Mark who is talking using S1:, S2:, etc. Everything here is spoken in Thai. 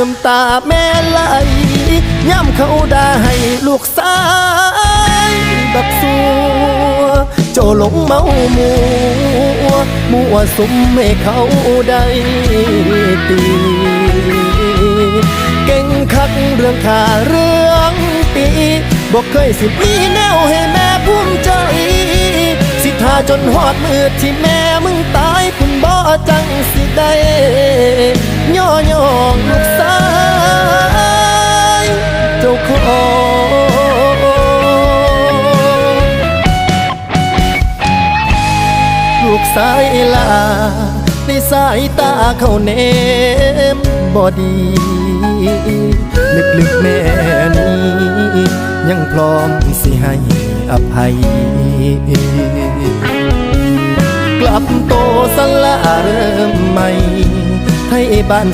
S1: น้ำตาแม่ไหลย่ำเขาได่าให้ลูกสายบักสัวโจหลงเมามัวมัวสุมให้เขาได้ตีเก่งคักเรื่องขาเรื่องตีบอกเคยสิมีแนวให้แม่ภูมิใจสิทาจนหอดมือที่แม่มึงตายคุณบ่จังสิได้ ลูกสายลา ในสายตาเขาเนมบอดี ลึกๆแม่นี้ ยังพร้อมสิให้อภัย กลับโตสละเริ่มใหม่ ให้บ้าน